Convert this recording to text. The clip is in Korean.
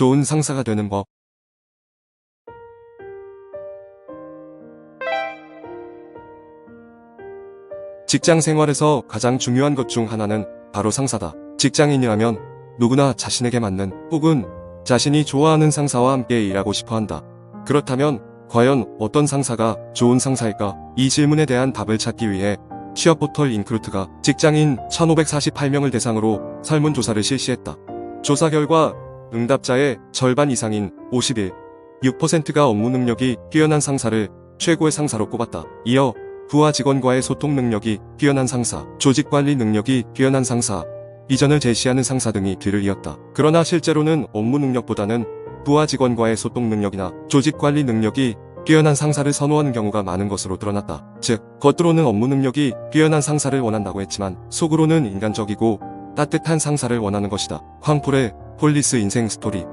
좋은 상사가 되는 법. 직장 생활에서 가장 중요한 것 중 하나는 바로 상사다. 직장인이라면 누구나 자신에게 맞는 혹은 자신이 좋아하는 상사와 함께 일하고 싶어 한다. 그렇다면 과연 어떤 상사가 좋은 상사일까? 이 질문에 대한 답을 찾기 위해 취업 포털 인크루트가 직장인 1548명을 대상으로 설문조사를 실시했다. 조사 결과 응답자의 절반 이상인 51, 6%가 업무 능력이 뛰어난 상사를 최고의 상사로 꼽았다. 이어 부하 직원과의 소통 능력이 뛰어난 상사, 조직 관리 능력이 뛰어난 상사, 비전을 제시하는 상사 등이 뒤를 이었다. 그러나 실제로는 업무 능력보다는 부하 직원과의 소통 능력이나 조직 관리 능력이 뛰어난 상사를 선호하는 경우가 많은 것으로 드러났다. 즉, 겉으로는 업무 능력이 뛰어난 상사를 원한다고 했지만 속으로는 인간적이고 따뜻한 상사를 원하는 것이다. 황폴의 폴리스 인생 스토리